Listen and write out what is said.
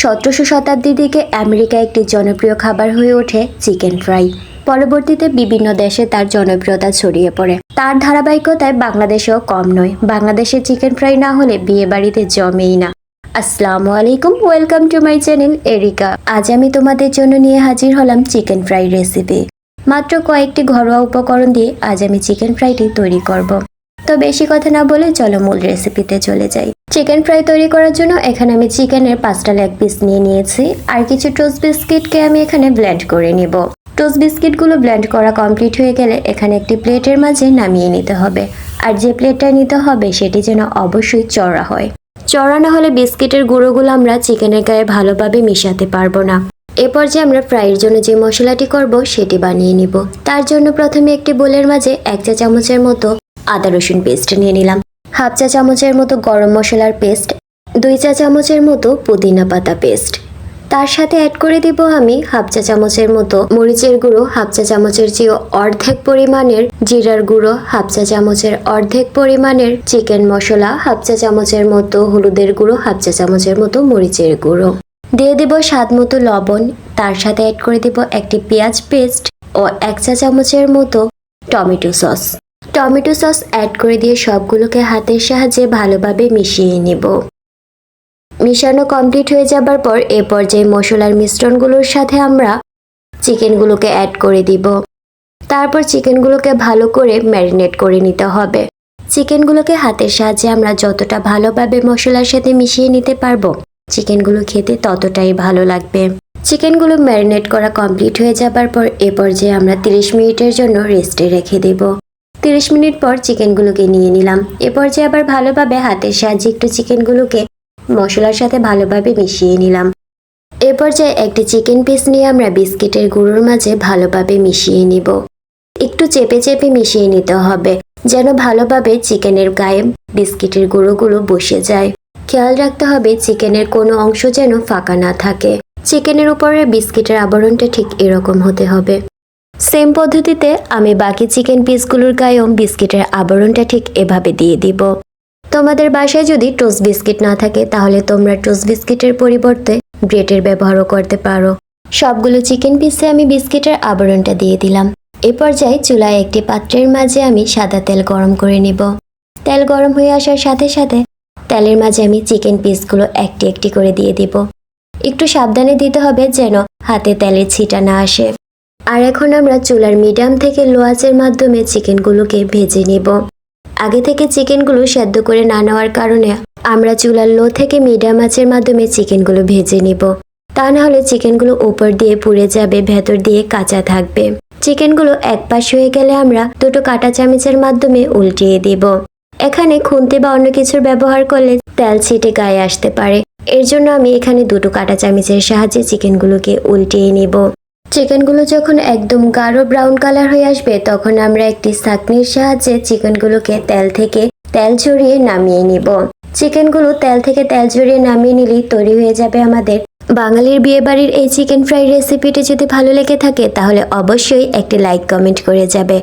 সতেরোশো শতাব্দীর দিকে আমেরিকা একটি জনপ্রিয় খাবার হয়ে ওঠে চিকেন ফ্রাই। পরবর্তীতে বিভিন্ন দেশে তার জনপ্রিয়তা ছড়িয়ে পড়ে। তার ধারাবাহিকতায় বাংলাদেশেও কম নয়। বাংলাদেশে চিকেন ফ্রাই না হলে বিয়ে বাড়িতে জমেই না। আসসালামু আলাইকুম, welcome to my channel Erica. আজ আমি তোমাদের জন্য নিয়ে হাজির হলাম চিকেন ফ্রাই রেসিপি। মাত্র কয়েকটি ঘরোয়া উপকরণ দিয়ে আজ আমি চিকেন ফ্রাইটি তৈরি করব। তো বেশি কথা না বলে চলো মূল রেসিপিতে চলে যাই। চিকেন ফ্রাই তৈরি করার জন্য এখানে আমি চিকেনের পাঁচটা লেগ পিস নিয়ে নিয়েছি। আর কিছু টোস্ট বিস্কিটকে আমি এখানে ব্লেন্ড করে নিব। টোস্ট বিস্কিটগুলো ব্লেন্ড করা কমপ্লিট হয়ে গেলে এখানে একটি প্লেটের মাঝে নামিয়ে নিতে হবে। আর যে প্লেটটা নিতে হবে সেটি যেন অবশ্যই চড়া হয়। চড়া না হলে বিস্কিটের গুঁড়োগুলো আমরা চিকেনের গায়ে ভালোভাবে মিশাতে পারব না। এরপর যে আমরা ফ্রাইয়ের জন্য যে মশলাটি করব সেটি বানিয়ে নিব। তার জন্য প্রথমে একটি বোলের মাঝে এক চা চামচের মতো আদা রসুন পেস্ট নিয়ে নিলাম। হাফ চা চামচের মতো গরম মশলার পেস্ট দুই চা চামচের মতো পুদিনা পাতা পেস্ট তার সাথে অ্যাড করে দিব আমি হাফ চা চামচের মতো মরিচের গুঁড়ো, হাফ চা চামচের চেয়ে অর্ধেক পরিমাণের জিরার গুঁড়ো, হাফ চা চামচের অর্ধেক পরিমাণের চিকেন মশলা, হাফ চা চামচের মতো হলুদের গুঁড়ো, হাফ চা চামচের মতো মরিচের গুঁড়ো। দিয়ে দেব স্বাদ মতো লবণ, তার সাথে অ্যাড করে দেব একটি পেঁয়াজ পেস্ট ও এক চা চামচের মতো tomato sauce. Tomato sauce add করে দিয়ে সবগুলোকে হাতের সাহায্যে ভালোভাবে মিশিয়ে নেব। মিশানো কমপ্লিট হয়ে যাবার পর এ পর্যায়ে মশলার মিশ্রণগুলোর সাথে আমরা চিকেনগুলোকে অ্যাড করে দিব। তারপর চিকেনগুলোকে ভালো করে ম্যারিনেট করে নিতে হবে। চিকেনগুলোকে হাতের সাহায্যে আমরা যতটা ভালোভাবে মশলার সাথে মিশিয়ে নিতে পারব, চিকেনগুলো খেতে ততটাই ভালো লাগবে। চিকেনগুলো ম্যারিনেট করা কমপ্লিট হয়ে যাবার পর এ পর্যায়ে আমরা 30 মিনিটের জন্য রেস্টে রেখে দেব। 30 মিনিট পর চিকেনগুলোকে নিয়ে নিলাম। এ পর্যায়ে আবার ভালোভাবে হাতের সাহায্যে একটু চিকেনগুলোকে মশলার সাথে ভালোভাবে মিশিয়ে নিলাম। এ পর্যায়ে একটি চিকেন পিস নিয়ে আমরা বিস্কিটের গুঁড়োর মাঝে ভালোভাবে মিশিয়ে নিব। একটু চেপে চেপে মিশিয়ে নিতে হবে, যেন ভালোভাবে চিকেনের গায়ে বিস্কিটের গুঁড়োগুলো বসে যায়। খেয়াল রাখতে হবে চিকেনের কোনো অংশ যেন ফাঁকা না থাকে। চিকেনের উপরে বিস্কিটের আবরণটা ঠিক এরকম হতে হবে। সেম পদ্ধতিতে আমি বাকি চিকেন পিসগুলোর গায়েও বিস্কিটের আবরণটা ঠিক এভাবে দিয়ে দিব। তোমাদের বাসায় যদি টোস্ট বিস্কিট না থাকে, তাহলে তোমরা টোস্ট বিস্কিটের পরিবর্তে ব্রেডের ব্যবহারও করতে পারো। সবগুলো চিকেন পিসে আমি বিস্কিটের আবরণটা দিয়ে দিলাম। এ পর্যায়ে চুলায় একটি পাত্রের মাঝে আমি সাদা তেল গরম করে নিব। তেল গরম হয়ে আসার সাথে সাথে তেলের মাঝে আমি চিকেন পিসগুলো একটি একটি করে দিয়ে দিব। একটু সাবধানে দিতে হবে যেন হাতে তেলের ছিটা না আসে। আর এখন আমরা চুলার মিডিয়াম থেকে লো আঁচের মাধ্যমে চিকেনগুলোকে ভেজে নিব। আগে থেকে চিকেনগুলো সেদ্ধ করে না নেওয়ার কারণে আমরা চুলার লো থেকে মিডিয়াম আঁচের মাধ্যমে চিকেনগুলো ভেজে নিব। তা না হলে চিকেনগুলো উপর দিয়ে পুড়ে যাবে, ভেতর দিয়ে কাঁচা থাকবে। চিকেনগুলো এক পাশ হয়ে গেলে আমরা দুটো কাটা চামচের মাধ্যমে উল্টিয়ে দিব। এখানে খুন্তি বা অন্য কিছুর ব্যবহার করলে তেল ছিটে গায়ে আসতে পারে। এর জন্য আমি এখানে দুটো কাটা চামচের সাহায্যে চিকেনগুলোকে উল্টিয়ে নিব। চিকেনগুলো যখন একদম গাঢ় ব্রাউন কালার হয়ে আসবে, তখন আমরা একটি সাকনির সাহায্যে চিকেনগুলোকে তেল থেকে তেল ঝরিয়ে নামিয়ে নিব। চিকেনগুলো তেল থেকে তেল ঝরিয়ে নামিয়ে নিলেই তৈরি হয়ে যাবে আমাদের বাঙালির বিয়ে বাড়ির এই চিকেন ফ্রাই রেসিপিটি যদি ভালো লেগে থাকে, তাহলে অবশ্যই একটি লাইক কমেন্ট করে যাবে।